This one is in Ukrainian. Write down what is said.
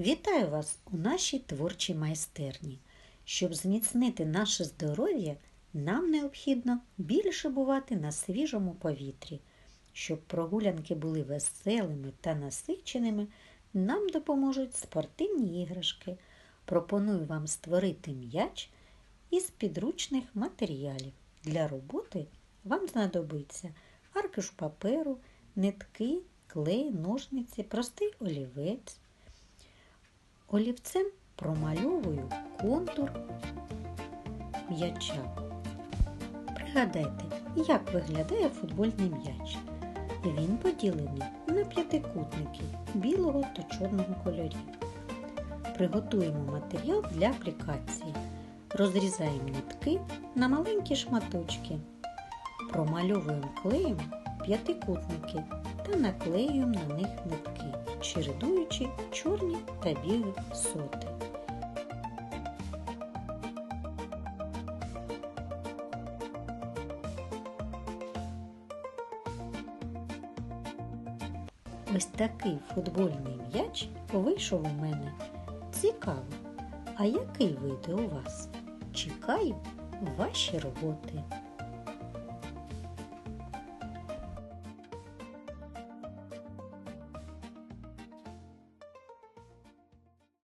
Вітаю вас у нашій творчій майстерні. Щоб зміцнити наше здоров'я, нам необхідно більше бувати на свіжому повітрі. Щоб прогулянки були веселими та насиченими, нам допоможуть спортивні іграшки. Пропоную вам створити м'яч із підручних матеріалів. Для роботи вам знадобиться аркуш паперу, нитки, клей, ножниці, простий олівець. Олівцем промальовую контур м'яча. Пригадайте, як виглядає футбольний м'яч. Він поділений на п'ятикутники білого та чорного кольорів. Приготуємо матеріал для аплікації. Розрізаємо нитки на маленькі шматочки. Промальовуємо клеєм п'ятикутники та наклеюємо на них нитки, чередуючи чорні та білі соти. Ось такий футбольний м'яч вийшов у мене. Цікаво. А який вийде у вас? Чекаю ваші роботи.